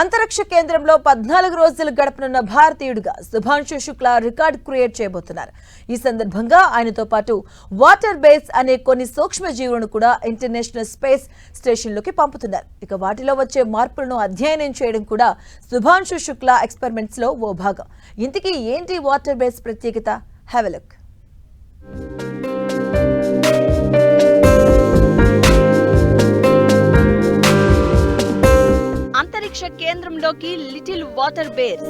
అంతరిక్ష కేంద్రంలో పద్నాలుగు రోజులు గడపనున్న భారతీయుడిగా శుభాంశు శుక్లా రికార్డ్ క్రియేట్ చేయబోతున్నారు. ఈ సందర్భంగా ఆయనతో పాటు వాటర్ బేస్ అనే కొన్ని సూక్ష్మ జీవులను కూడా ఇంటర్నేషనల్ స్పేస్ స్టేషన్లోకి పంపుతున్నారు. ఇక వాటిలో వచ్చే మార్పులను అధ్యయనం చేయడం కూడా శుభాంశు శుక్లా ఎక్స్పెరిమెంట్స్లో ఓ భాగం. ఇంతకీ ఏంటి వాటర్ బేస్ ప్రత్యేకత? హ్యావ్ లుక్ పరీక్ష కేంద్రంలోకి లిటిల్ వాటర్ బేర్.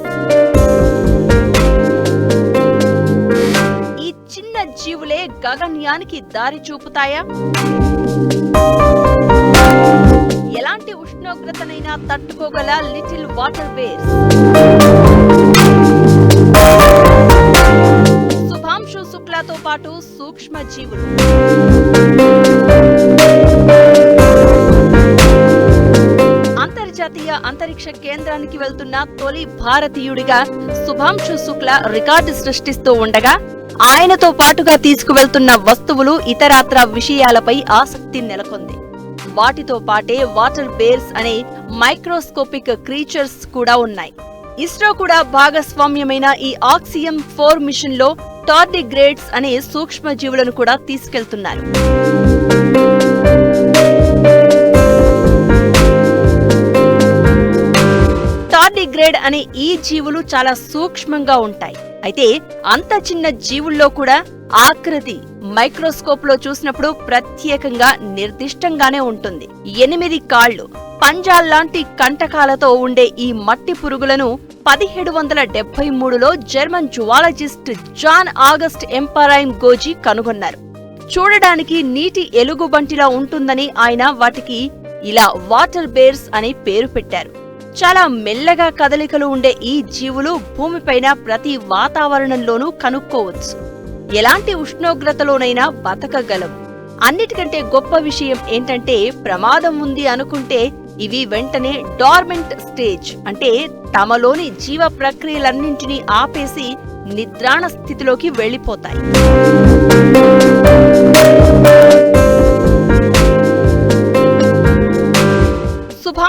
ఈ చిన్న జీవులే గగన్యానికి దారి చూపుతాయా? ఎలాంటి ఉష్ణోగ్రతనైనా తట్టుకోగల లిటిల్ వాటర్ బేర్. శుభాంశు శుక్లాతో పాటు సూక్ష్మ జీవులు భారతీయ అంతరిక్ష కేంద్రానికి వెళ్తున్న తొలి భారతీయుడిగా శుభాంశు శుక్ల రికార్డు సృష్టిస్తూ ఉండగా ఆయనతో పాటుగా తీసుకువెళ్తున్న వస్తువులు ఇతరాత్ర విషయాలపై ఆసక్తి నెలకొంది. వాటితో పాటే వాటర్ బేర్స్ అనే మైక్రోస్కోపిక్ క్రీచర్స్ కూడా ఉన్నాయి. ఇస్రో కూడా భాగస్వామ్యమైన ఈ ఆక్సియం ఫోర్ మిషన్లో టార్డిగ్రేడ్స్ అనే సూక్ష్మ జీవులను కూడా తీసుకెళ్తున్నారు. టార్డిగ్రేడ్ అనే ఈ జీవులు చాలా సూక్ష్మంగా ఉంటాయి. అయితే అంత చిన్న జీవుల్లో కూడా ఆకృతి మైక్రోస్కోప్లో చూసినప్పుడు ప్రత్యేకంగా నిర్దిష్టంగానే ఉంటుంది. ఎనిమిది కాళ్ళు పంజాల్లాంటి కంటకాలతో ఉండే ఈ మట్టి పురుగులను పదిహేడు వందల డెబ్బై మూడులో German zoologist John August Ephraim Goeze కనుగొన్నారు. చూడడానికి నీటి ఎలుగుబంటిలా ఉంటుందని ఆయన వాటికి ఇలా వాటర్ బేర్స్ అని పేరు పెట్టారు. చాలా మెల్లగా కదలికలు ఉండే ఈ జీవులు భూమిపైన ప్రతి వాతావరణంలోనూ కనుక్కోవచ్చు. ఎలాంటి ఉష్ణోగ్రతలోనైనా బతకగలవు అన్నిటికంటే గొప్ప విషయం ఏంటంటే ప్రమాదం ఉంది అనుకుంటే ఇవి వెంటనే డార్మెంట్ స్టేజ్ అంటే తమలోని జీవ ప్రక్రియలన్నింటినీ ఆపేసి నిద్రాణ స్థితిలోకి వెళ్ళిపోతాయి.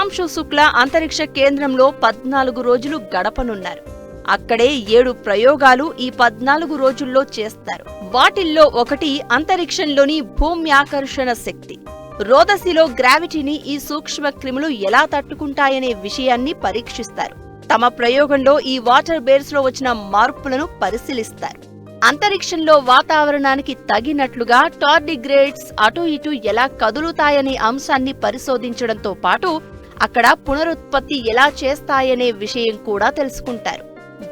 శుభాంశు శుక్ల అంతరిక్ష కేంద్రంలో పద్నాలుగు రోజులు గడపనున్నారు. అక్కడే ఏడు ప్రయోగాలు ఈ పద్నాలుగు రోజుల్లో చేస్తారు. వాటిల్లో ఒకటి అంతరిక్షంలోని భూమ్యాకర్షణ శక్తి. రోదసిలో గ్రావిటీని ఈ సూక్ష్మ క్రిములు ఎలా తట్టుకుంటాయనే విషయాన్ని పరీక్షిస్తారు. తమ ప్రయోగంలో ఈ వాటర్ బేర్స్లో వచ్చిన మార్పులను పరిశీలిస్తారు. అంతరిక్షంలో వాతావరణానికి తగినట్లుగా టార్డిగ్రేడ్స్ అటు ఇటు ఎలా కదులుతాయనే అంశాన్ని పరిశోధించడంతో పాటు అక్కడ పునరుత్పత్తి ఎలా చేస్తాయనే విషయం కూడా తెలుసుకుంటారు.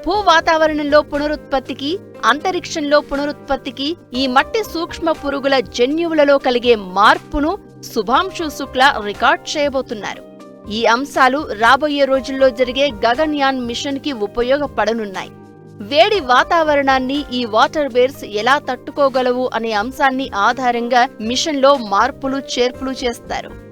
భూ వాతావరణంలో పునరుత్పత్తికి అంతరిక్షంలో పునరుత్పత్తికి ఈ మట్టి సూక్ష్మ పురుగుల జన్యువులలో కలిగే మార్పును శుభాంశు శుక్ల రికార్డ్ చేయబోతున్నారు. ఈ అంశాలు రాబోయే రోజుల్లో జరిగే గగన్యాన్ మిషన్కి ఉపయోగపడనున్నాయి. వేడి వాతావరణాన్ని ఈ వాటర్ బేర్స్ ఎలా తట్టుకోగలవు అనే అంశాన్ని ఆధారంగా మిషన్లో మార్పులు చేర్పులు చేస్తారు.